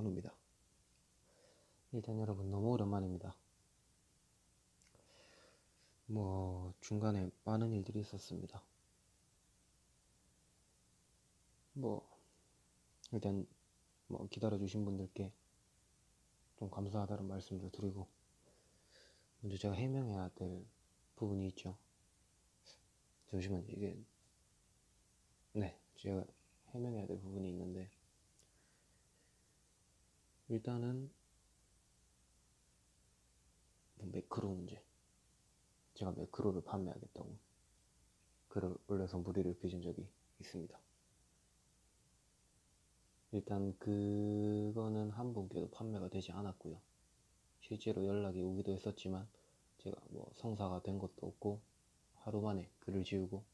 한우입니다. 일단 여러분 너무 오랜만입니다. 뭐 중간에 많은 일들이 있었습니다. 뭐 일단 뭐 기다려주신 분들께 좀 감사하다는 말씀도 드리고 먼저 제가 해명해야 될 부분이 있죠. 잠시만요. 이게 네 제가 해명해야 될 부분이 있는데 일단은 매크로 문제. 제가 매크로를 판매하겠다고 글을 올려서 무리를 빚은 적이 있습니다. 일단 그거는 한 분께도 판매가 되지 않았고요. 실제로 연락이 오기도 했었지만 제가 뭐 성사가 된 것도 없고 하루 만에 글을 지우고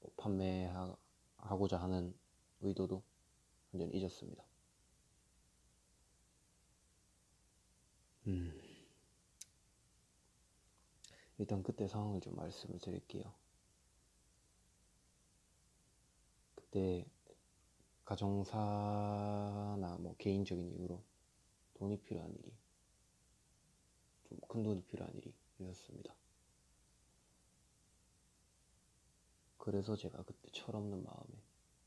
뭐 판매하고자 하는 의도도 완전히 잊었습니다. 음. 일단 그때 상황을 좀 말씀을 드릴게요. 그때 가정사나 뭐 개인적인 이유로 돈이 필요한 일이 좀 큰 돈이 필요한 일이 있었습니다. 그래서 제가 그때 철없는 마음에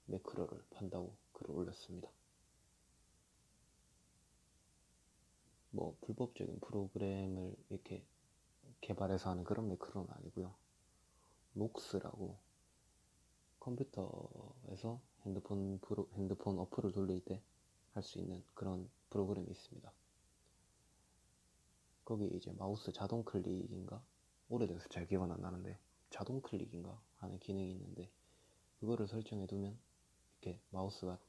매크로를 판다고 글을 올렸습니다. 뭐 불법적인 프로그램을 이렇게 개발해서 하는 그런 매크로는 아니고요. 녹스라고 컴퓨터에서 핸드폰 프로, 핸드폰 어플을 돌릴 때 할 수 있는 그런 프로그램이 있습니다. 거기 이제 마우스 자동 클릭인가 오래돼서 잘 기억은 안 나는데 자동 클릭인가 하는 기능이 있는데 그거를 설정해 두면 이렇게 마우스가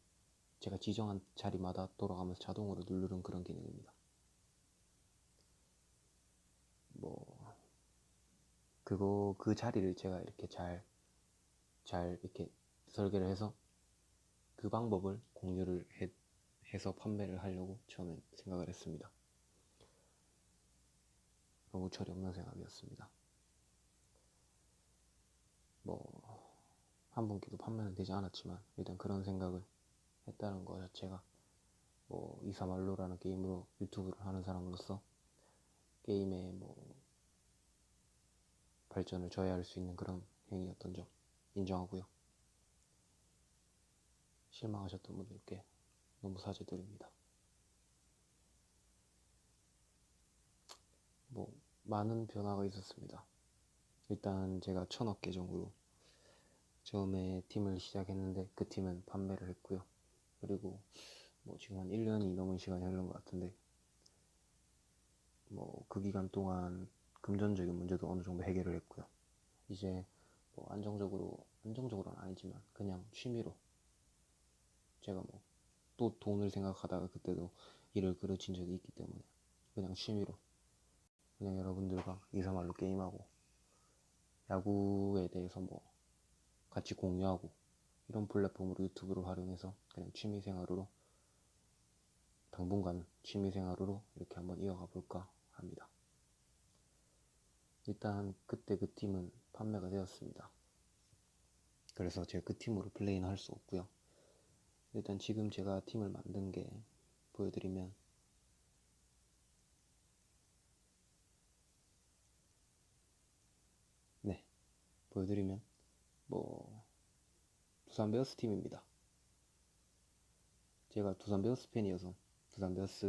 제가 지정한 자리마다 돌아가면서 자동으로 누르는 그런 기능입니다. 뭐 그거 그 자리를 제가 이렇게 잘잘 이렇게 설계를 해서 그 방법을 공유를 해, 해서 판매를 하려고 처음에 생각을 했습니다. 너무 철이 없는 생각이었습니다. 뭐, 한 분께도 판매는 되지 않았지만, 일단 그런 생각을 했다는 것 자체가, 뭐, 이사말로라는 게임으로 유튜브를 하는 사람으로서, 게임의 뭐, 발전을 저해할 수 있는 그런 행위였던 점 인정하고요. 실망하셨던 분들께 너무 사죄드립니다. 뭐 많은 변화가 있었습니다. 일단 제가 천억 계정으로 처음에 팀을 시작했는데 그 팀은 판매를 했고요. 그리고 뭐 지금 한 1년이 넘은 시간이 흐른 것 같은데 뭐 그 기간 동안 금전적인 문제도 어느 정도 해결을 했고요. 이제 뭐 안정적으로 안정적으로는 아니지만 그냥 취미로 제가 뭐 또 돈을 생각하다가 그때도 일을 그르친 적이 있기 때문에 그냥 취미로 그냥 여러분들과 이사말로 게임하고 야구에 대해서 뭐 같이 공유하고 이런 플랫폼으로 유튜브를 활용해서 그냥 취미생활으로 당분간 취미생활으로 이렇게 한번 이어가 볼까 합니다. 일단 그때 그 팀은 판매가 되었습니다. 그래서 제가 그 팀으로 플레이는 할 수 없고요. 일단 지금 제가 팀을 만든 게 보여드리면 네 보여드리면 뭐 두산 베어스 팀입니다. 제가 두산 베어스 팬이어서 두산 베어스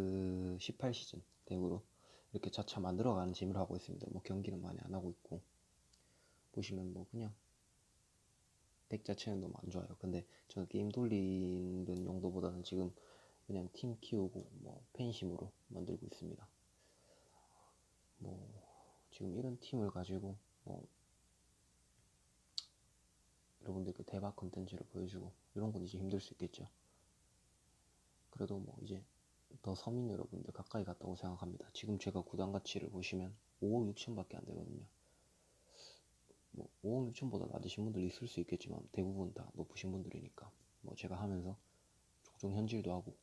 18시즌 대구로 이렇게 차차 만들어가는 짐을 하고 있습니다. 뭐 경기는 많이 안 하고 있고 보시면 뭐 그냥 덱 자체는 너무 안 좋아요. 근데 저는 게임 돌리는 용도보다는 지금 그냥 팀 키우고 뭐 팬심으로 만들고 있습니다. 뭐 지금 이런 팀을 가지고 뭐 여러분들께 대박 컨텐츠를 보여주고 이런 건 이제 힘들 수 있겠죠. 그래도 뭐 이제 더 서민 여러분들 가까이 갔다고 생각합니다. 지금 제가 구단 가치를 보시면 5억 6천밖에 안 되거든요. 뭐 5억 6천보다 낮으신 분들 있을 수 있겠지만 대부분 다 높으신 분들이니까 뭐 제가 하면서 종종 현질도 하고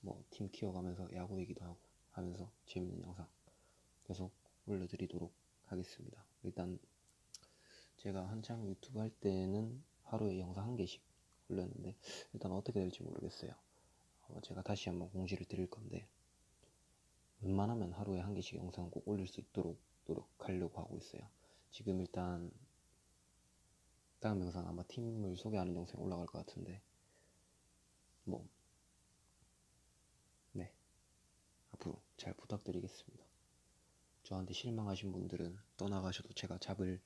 뭐 팀 키워가면서 야구 얘기도 하고 하면서 재밌는 영상 계속 올려드리도록 하겠습니다. 일단 제가 한창 유튜브 할 때는 하루에 영상 한 개씩 올렸는데 일단 어떻게 될지 모르겠어요. 어, 제가 다시 한번 공지를 드릴 건데 웬만하면 하루에 한 개씩 영상을 꼭 올릴 수 있도록 노력하려고 하고 있어요. 지금 일단 다음 영상 아마 팀을 소개하는 영상이 올라갈 것 같은데 뭐 네. 앞으로 잘 부탁드리겠습니다. 저한테 실망하신 분들은 떠나가셔도 제가 잡을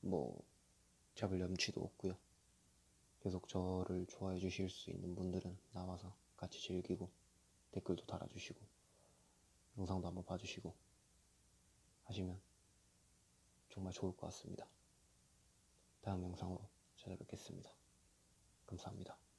뭐 잡을 염치도 없고요. 계속 저를 좋아해 주실 수 있는 분들은 나와서 같이 즐기고 댓글도 달아주시고 영상도 한번 봐주시고 하시면 정말 좋을 것 같습니다. 다음 영상으로 찾아뵙겠습니다. 감사합니다.